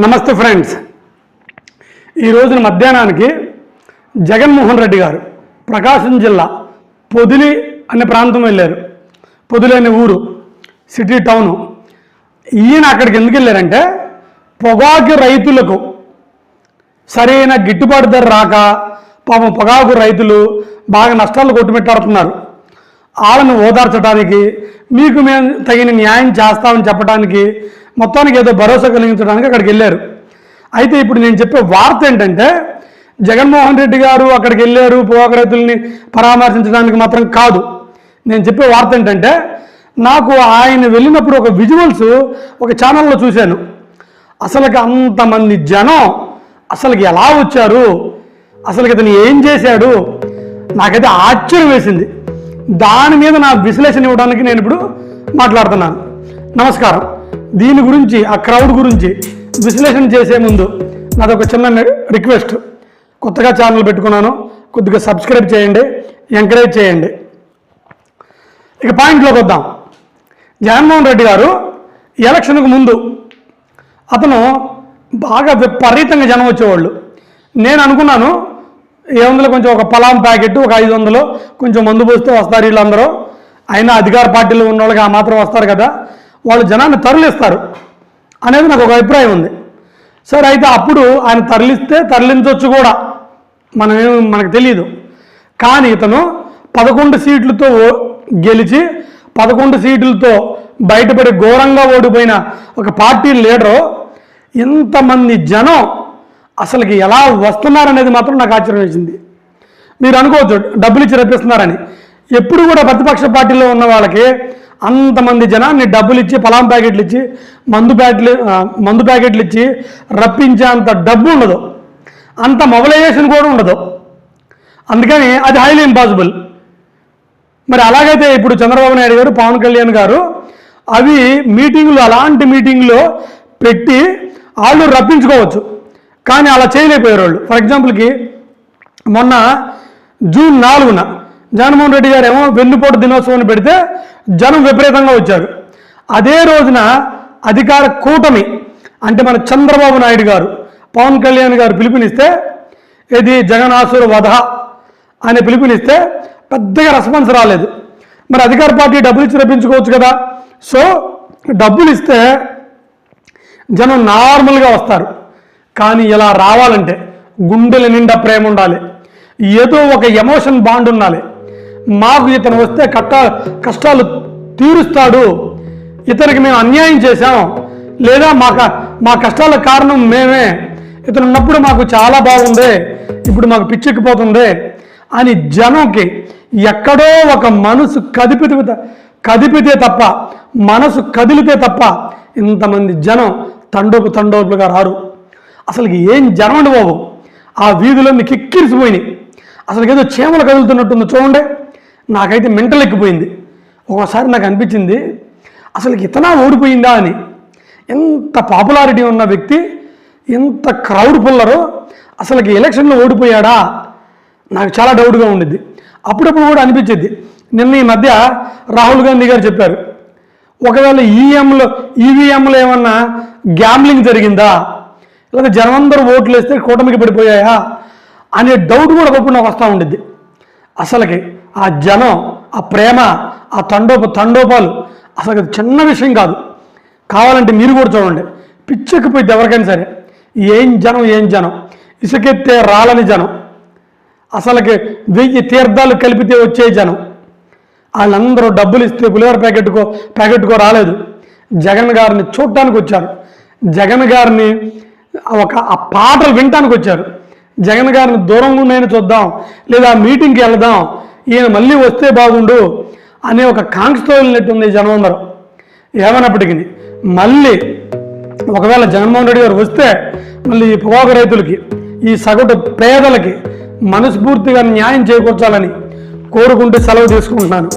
నమస్తే ఫ్రెండ్స్. ఈ రోజున మధ్యాహ్నానికి జగన్మోహన్ రెడ్డి గారు ప్రకాశం జిల్లా పొదిలి అనే ప్రాంతం వెళ్ళారు. పొదిలి అనే ఊరు సిటీ టౌను. ఈయన అక్కడికి ఎందుకు వెళ్ళారంటే పొగాకు రైతులకు సరైన గిట్టుబాటు ధర రాక పాపం పొగాకు రైతులు బాగా నష్టాలు కొట్టుమిట్టాడుతున్నారు. వాళ్ళని ఓదార్చడానికి మీకు మేము తగిన న్యాయం చేస్తామని చెప్పడానికి మొత్తానికి ఏదో భరోసా కలిగించడానికి అక్కడికి వెళ్ళారు. అయితే ఇప్పుడు నేను చెప్పే వార్త ఏంటంటే జగన్మోహన్ రెడ్డి గారు అక్కడికి వెళ్ళారు పోక రైతుల్ని పరామర్శించడానికి మాత్రం కాదు. నేను చెప్పే వార్త ఏంటంటే నాకు ఆయన వెళ్ళినప్పుడు ఒక విజువల్స్ ఒక ఛానల్లో చూశాను. అసలుకి అంతమంది జనం అసలుకి ఎలా వచ్చారు? అసలుకి ఇతను ఏం చేశాడు? నాకైతే ఆశ్చర్యం వేసింది. దాని మీద నా విశ్లేషణ ఇవ్వడానికి నేను ఇప్పుడు మాట్లాడుతున్నాను. నమస్కారం. దీని గురించి ఆ క్రౌడ్ గురించి విశ్లేషణ చేసే ముందు నాది ఒక చిన్న రిక్వెస్ట్ కొత్తగా ఛానల్ పెట్టుకున్నాను. కొద్దిగా సబ్స్క్రైబ్ చేయండి. ఎంకరేజ్ చేయండి. ఇక పాయింట్లోకి వద్దాం. జగన్మోహన్ రెడ్డి గారు ఎలక్షన్కు ముందు అతను బాగా విపరీతంగా జనం వచ్చేవాళ్ళు. నేను అనుకున్నాను ఏ వందలు కొంచెం ఒక పలాం ప్యాకెట్ ఒక ఐదు వందలు కొంచెం మందు పోస్తే వస్తారు వీళ్ళందరూ. అయినా అధికార పార్టీలో ఉన్న వాళ్ళకి ఆ మాత్రం వస్తారు కదా. వాళ్ళు జనాన్ని తరలిస్తారు అనేది నాకు ఒక అభిప్రాయం ఉంది. సరే అయితే అప్పుడు ఆయన తరలిస్తే తరలించవచ్చు కూడా. మనమేమి మనకు తెలియదు కానీ ఇతను పదకొండు సీట్లతో గెలిచి పదకొండు సీట్లతో బయటపడి ఘోరంగా ఓడిపోయిన ఒక పార్టీ లీడరు ఇంతమంది జనం అసలుకి ఎలా వస్తున్నారనేది మాత్రం నాకు ఆశ్చర్యం వేసింది మీరు అనుకోవచ్చు డబ్బులు ఇచ్చి రప్పిస్తున్నారని. ఎప్పుడు కూడా ప్రతిపక్ష పార్టీలో ఉన్న వాళ్ళకి అంతమంది జనాన్ని డబ్బులు ఇచ్చి పలాం ప్యాకెట్లు ఇచ్చి మందు ప్యాకెట్లు మందు ప్యాకెట్లు ఇచ్చి రప్పించే అంత డబ్బు ఉండదు. అంత మొబలైజేషన్ కూడా ఉండదు. అందుకని అది హైలీ ఇంపాసిబుల్ మరి అలాగైతే ఇప్పుడు చంద్రబాబు నాయుడు గారు పవన్ కళ్యాణ్ గారు అవి మీటింగ్లు అలాంటి మీటింగ్లో పెట్టి వాళ్ళు రప్పించుకోవచ్చు. కానీ అలా చేయలేకపోయారు వాళ్ళు. ఫర్ ఎగ్జాంపుల్కి మొన్న జూన్ నాలుగున జగన్మోహన్ రెడ్డి గారు ఏమో వెన్నుపోటు దినోత్సవాన్ని పెడితే జనం విపరీతంగా వచ్చారు. అదే రోజున అధికార కూటమి అంటే మన చంద్రబాబు నాయుడు గారు పవన్ కళ్యాణ్ గారు పిలుపునిస్తే ఇది జగనాసుర వధ అని పిలుపునిస్తే పెద్దగా రెస్పాన్స్ రాలేదు. మరి అధికార పార్టీ డబ్బులు ఇచ్చి రప్పించుకోవచ్చు కదా. సో డబ్బులు ఇస్తే జనం నార్మల్గా వస్తారు. కానీ ఇలా రావాలంటే గుండెల నిండా ప్రేమ ఉండాలి. ఏదో ఒక ఎమోషన్ బాండ్ ఉండాలి. మాకు ఇతను వస్తే కట్ట కష్టాలు తీరుస్తాడు. ఇతనికి మేము అన్యాయం చేశాం. లేదా మా మా కష్టాల కారణం మేమే. ఇతను ఉన్నప్పుడు మాకు చాలా బాగుంది ఇప్పుడు మాకు పిచ్చెక్కిపోతుంది అని జనంకి ఎక్కడో ఒక మనసు కదిపితే కదిపితే తప్ప మనసు కదిలితే తప్ప ఇంతమంది జనం తండోపు తండోపులుగా రారు. అసలు ఏం జనం అండి బాబు? ఆ వీధులన్నీ కిక్కిరిసిపోయినాయి. అసలు ఏదో చీమలు కదులుతున్నట్టుంది చూడండి. నాకైతే మెంటల్ ఎక్కిపోయింది. ఒకసారి నాకు అనిపించింది అసలు ఇతనా ఓడిపోయిందా అని. ఎంత పాపులారిటీ ఉన్న వ్యక్తి ఎంత క్రౌడ్ పుల్లరు అసలుకి ఎలక్షన్లో ఓడిపోయాడా? నాకు చాలా డౌట్గా ఉండిద్ది. అప్పుడప్పుడు కూడా అనిపించింది. నిన్న ఈ మధ్య రాహుల్ గాంధీ గారు చెప్పారు ఒకవేళ ఈఎంలో ఈవీఎంలో ఏమన్నా గ్యామ్లింగ్ జరిగిందా? లేదా జనమందరూ ఓట్లు వేస్తే కూటమికి పడిపోయాయా? అనే డౌట్ కూడా ఒకప్పుడు నాకు వస్తూ ఉండిద్ది. అసలుకి ఆ జనం ఆ ప్రేమ ఆ తండోప తండోపాలు అసలు చిన్న విషయం కాదు. కావాలంటే మీరు కూడా చూడండి. పిచ్చెక్కిపోయింది ఎవరికైనా సరే. ఏం జనం ఏం జనం. ఇసుకెత్తే రాలని జనం. అసలుకి వెయ్యి తీర్థాలు కలిపితే వచ్చే జనం. వాళ్ళందరూ డబ్బులు ఇస్తే పులిహోర ప్యాకెట్కో ప్యాకెట్కో రాలేదు. జగన్ గారిని చూడటానికి వచ్చారు. జగన్ గారిని ఒక ఆ పాటలు వినటానికి వచ్చారు. జగన్ గారిని దూరంగా ఉన్నాయని చూద్దాం. లేదా మీటింగ్కి వెళ్దాం. ఈయన మళ్ళీ వస్తే బాగుండు అనే ఒక కాంక్షతో వెళ్ళినట్టుంది జగన్మోహన్ జనం ఏమైనప్పటికీ మళ్ళీ ఒకవేళ జగన్మోహన్ రెడ్డి గారు వస్తే మళ్ళీ ఈ పొగాకు రైతులకి ఈ సగటు పేదలకి మనస్ఫూర్తిగా న్యాయం చేకూర్చాలని కోరుకుంటూ సెలవు తీసుకుంటున్నాను.